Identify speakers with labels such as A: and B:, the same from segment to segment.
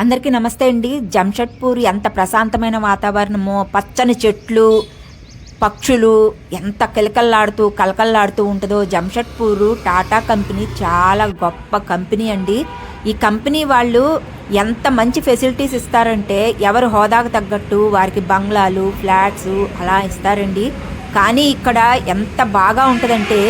A: అందరికీ నమస్తే అండి. జంషెడ్పూర్ ఎంత ప్రశాంతమైన వాతావరణము పచ్చని చెట్లు పక్షులు ఎంత కిలకల్లాడుతూ కలకల్లాడుతూ ఉంటుందో. జంషెడ్పూర్ టాటా కంపెనీ చాలా గొప్ప కంపెనీ అండి. ఈ కంపెనీ వాళ్ళు ఎంత మంచి ఫెసిలిటీస్ ఇస్తారంటే ఎవరు హోదాకు తగ్గట్టు వారికి బంగ్లాలు ఫ్లాట్స్ అలా ఇస్తారండి. కానీ ఇక్కడ ఎంత బాగా ఉంటుందంటే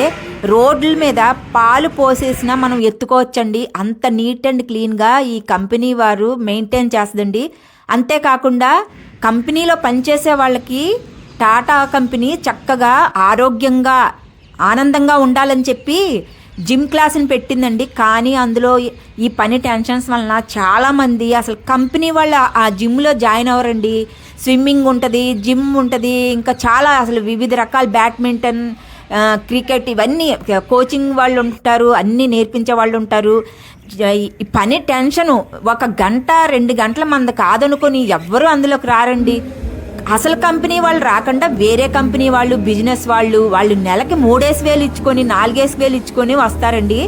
A: రోడ్ల మీద పాలు పోసేసినా మనం ఎత్తుకోవచ్చండి. అంత నీట్ అండ్ క్లీన్గా ఈ కంపెనీ వారు మెయింటైన్ చేస్తుందండి. అంతేకాకుండా కంపెనీలో పనిచేసే వాళ్ళకి టాటా కంపెనీ చక్కగా ఆరోగ్యంగా ఆనందంగా ఉండాలని చెప్పి జిమ్ క్లాస్ని పెట్టిందండి. కానీ అందులో ఈ పని టెన్షన్స్ వలన చాలామంది అసలు కంపెనీ వాళ్ళు ఆ జిమ్లో జాయిన్ అవ్వరండి. స్విమ్మింగ్ ఉంటుంది జిమ్ ఉంటుంది ఇంకా చాలా అసలు వివిధ రకాల బ్యాడ్మింటన్ క్రికెట్ ఇవన్నీ కోచింగ్ వాళ్ళు ఉంటారు అన్నీ నేర్పించే వాళ్ళు ఉంటారు ఈ పని టెన్షను. ఒక గంట రెండు గంటల మంది కాదనుకొని ఎవ్వరూ అందులోకి రారండి. అసలు కంపెనీ వాళ్ళు రాకుండా వేరే కంపెనీ వాళ్ళు బిజినెస్ వాళ్ళు వాళ్ళు నెలకి మూడేసి వేలు ఇచ్చుకొని నాలుగేసి వేలు ఇచ్చుకొని వస్తారండి.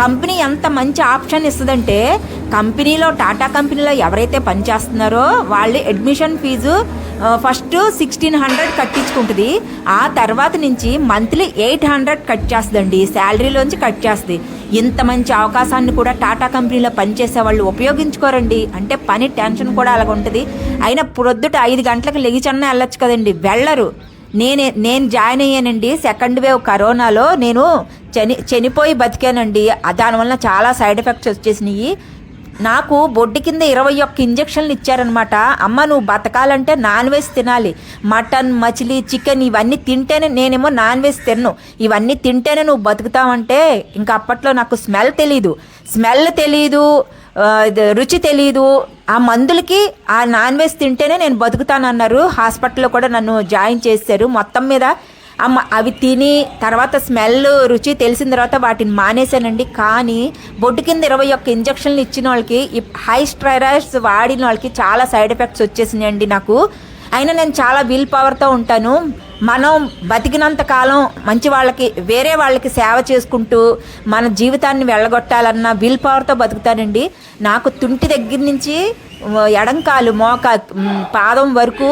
A: కంపెనీ ఎంత మంచి ఆప్షన్ ఇస్తుందంటే కంపెనీలో టాటా కంపెనీలో ఎవరైతే పనిచేస్తున్నారో వాళ్ళు admission fee first sixteen hundred కట్టించుకుంటుంది. ఆ తర్వాత నుంచి మంత్లీ ఎయిట్ హండ్రెడ్ కట్ చేస్తుందండి. శాలరీలోంచి కట్ చేస్తుంది. ఇంత మంచి అవకాశాన్ని కూడా టాటా కంపెనీలో పనిచేసే వాళ్ళు ఉపయోగించుకోరండి. అంటే పని టెన్షన్ కూడా అలాగ ఉంటుంది అయినా ప్రొద్దుట ఐదు గంటలకు లెగిచన్నా వెళ్ళొచ్చు కదండి. వెళ్ళరు. నేనే నేను జాయిన్ అయ్యానండి. సెకండ్ వేవ్ కరోనాలో నేను చని చనిపోయి బతికానండి. దానివల్ల చాలా సైడ్ ఎఫెక్ట్స్ వచ్చేసినాయి. నాకు బొడ్డు కింద ఇరవై ఒక్క ఇంజక్షన్లు ఇచ్చారనమాట అమ్మ నువ్వు బతకాలంటే నాన్ వెజ్ తినాలి. మటన్ మచిలీ చికెన్ ఇవన్నీ తింటేనే నేనేమో నాన్ వెజ్ తిన్ను. ఇవన్నీ తింటేనే నువ్వు బతుకుతావంటే ఇంకా అప్పట్లో నాకు స్మెల్ తెలీదు. స్మెల్ తెలీదు ఇది రుచి తెలీదు. ఆ మందులకి ఆ నాన్ వెజ్ తింటేనే నేను బతుకుతానన్నారు. హాస్పిటల్లో కూడా నన్ను జాయిన్ చేశారు. మొత్తం మీద అమ్మ అవి తిని తర్వాత స్మెల్ రుచి తెలిసిన తర్వాత వాటిని మానేశానండి. కానీ బొడ్డు కింద ఇరవై ఒక్క ఇంజక్షన్లు ఇచ్చిన వాళ్ళకి హై స్ట్రైరాయిడ్స్ వాడిన వాళ్ళకి చాలా సైడ్ ఎఫెక్ట్స్ వచ్చేసినాయండి నాకు. అయినా నేను చాలా విల్ పవర్తో ఉంటాను. మనం బతికినంత కాలం మంచి వాళ్ళకి వేరే వాళ్ళకి సేవ చేసుకుంటూ మన జీవితాన్ని వెళ్ళగొట్టాలన్న విల్ పవర్తో బతుకుతానండి. నాకు తుంటి దగ్గర నుంచి ఎడంకాలు మోక పాదం వరకు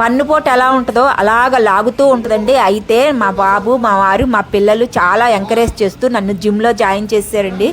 A: పన్నుపోటు ఎలా ఉంటుందో అలాగ లాగుతూ ఉంటుందండి. అయితే మా బాబు మా వారు మా పిల్లలు చాలా ఎంకరేజ్ చేస్తూ నన్ను జిమ్లో జాయిన్ చేశారండి.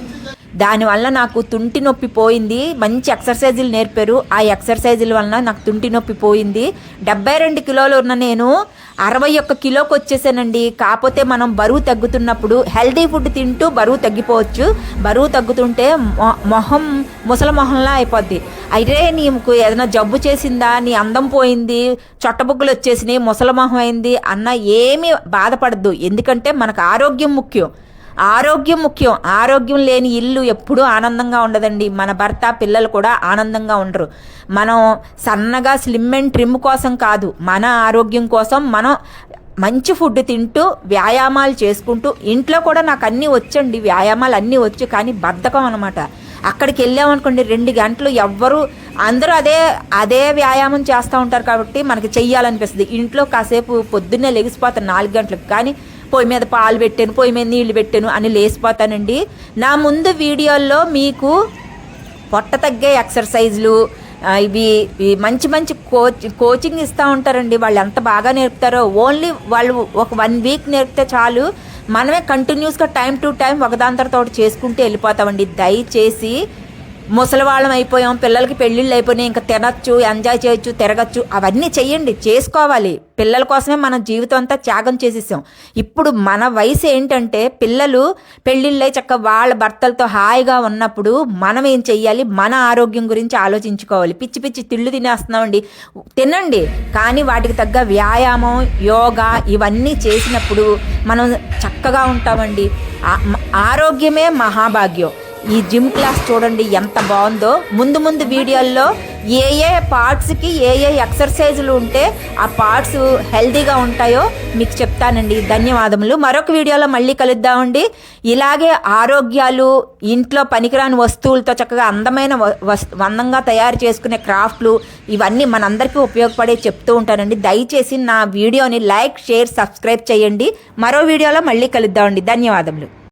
A: దానివల్ల నాకు తుంటి నొప్పి పోయింది. మంచి ఎక్సర్సైజులు నేర్పారు. ఆ ఎక్సర్సైజుల వలన నాకు తుంటి నొప్పి పోయింది. డెబ్బై రెండు కిలోలు ఉన్న నేను అరవై ఒక్క కిలోకి వచ్చేసానండి. కాకపోతే మనం బరువు తగ్గుతున్నప్పుడు హెల్దీ ఫుడ్ తింటూ బరువు తగ్గిపోవచ్చు. బరువు తగ్గుతుంటే మొ- మొహం ముసల మొహంలా అయిపోద్ది. అయితే నీకు ఏదైనా జబ్బు చేసిందా? నీ అందం పోయింది. చొట్టబుగ్గలు వచ్చేసినాయి. ముసల మొహం అయింది. అన్న ఏమీ బాధపడద్దు. ఎందుకంటే మనకు ఆరోగ్యం ముఖ్యం. ఆరోగ్యం ముఖ్యం. ఆరోగ్యం లేని ఇల్లు ఎప్పుడూ ఆనందంగా ఉండదండి. మన భర్త పిల్లలు కూడా ఆనందంగా ఉండరు. మనం సన్నగా స్లిమ్ అండ్ ట్రిమ్ కోసం కాదు. మన ఆరోగ్యం కోసం మనం మంచి ఫుడ్ తింటూ వ్యాయామాలు చేసుకుంటూ ఇంట్లో కూడా నాకు అన్నీ వచ్చండి వ్యాయామాలు అన్నీ వచ్చు కానీ బద్ధకం అనమాట అక్కడికి వెళ్ళామనుకోండి రెండు గంటలు ఎవ్వరు అందరూ అదే అదే వ్యాయామం చేస్తూ ఉంటారు కాబట్టి మనకి చెయ్యాలనిపిస్తుంది. ఇంట్లో కాసేపు పొద్దున్నే లెగిసిపోతారు నాలుగు గంటలకు కానీ పొయ్యి మీద పాలు పెట్టాను పొయ్యి మీద నీళ్ళు పెట్టాను అని లేసిపోతానండి నా ముందు వీడియోల్లో మీకు పొట్ట తగ్గే ఎక్సర్సైజ్లు ఇవి ఇవి మంచి మంచి కోచ్ కోచింగ్ ఇస్తూ ఉంటారండి. వాళ్ళు ఎంత బాగా నేర్పుతారో ఓన్లీ వాళ్ళు ఒక వన్ వీక్ నేర్పితే చాలు. మనమే కంటిన్యూస్గా టైం టు టైం ఒకదాని తర్వాత ఒకటి చేసుకుంటూ వెళ్ళిపోతామండి. దయచేసి ముసలివాళ్ళం అయిపోయాం పిల్లలకి పెళ్ళిళ్ళు అయిపోయినాయి ఇంకా తినచ్చు ఎంజాయ్ చేయొచ్చు తిరగచ్చు అవన్నీ చెయ్యండి చేసుకోవాలి. పిల్లల కోసమే మనం జీవితం అంతా త్యాగం చేసేసాం. ఇప్పుడు మన వయసు ఏంటంటే పిల్లలు పెళ్ళిళ్ళై చక్క వాళ్ళ భర్తలతో హాయిగా ఉన్నప్పుడు మనం ఏం చెయ్యాలి? మన ఆరోగ్యం గురించి ఆలోచించుకోవాలి. పిచ్చి పిచ్చి తిళ్ళు తినేస్తున్నామండి. తినండి కానీ వాటికి తగ్గ వ్యాయామం యోగా ఇవన్నీ చేసినప్పుడు మనం చక్కగా ఉంటామండి. ఆరోగ్యమే మహాభాగ్యం. ఈ జిమ్ క్లాస్ చూడండి ఎంత బాగుందో. ముందు ముందు వీడియోల్లో ఏ ఏ పార్ట్స్కి ఏ ఏ ఎక్సర్సైజులు ఉంటే ఆ పార్ట్స్ హెల్తీగా ఉంటాయో మీకు చెప్తానండి. ధన్యవాదములు. మరొక వీడియోలో మళ్ళీ కలుద్దామండి ఇలాగే ఆరోగ్యాలు ఇంట్లో పనికిరాని వస్తువులతో చక్కగా అందమైన వ- అందంగా తయారు చేసుకునే క్రాఫ్ట్లు ఇవన్నీ మనందరికీ ఉపయోగపడే చెప్తూ ఉంటానండి. దయచేసి నా వీడియోని లైక్ షేర్ సబ్స్క్రైబ్ చేయండి. మరో వీడియోలో మళ్ళీ కలుద్దామండి ధన్యవాదములు.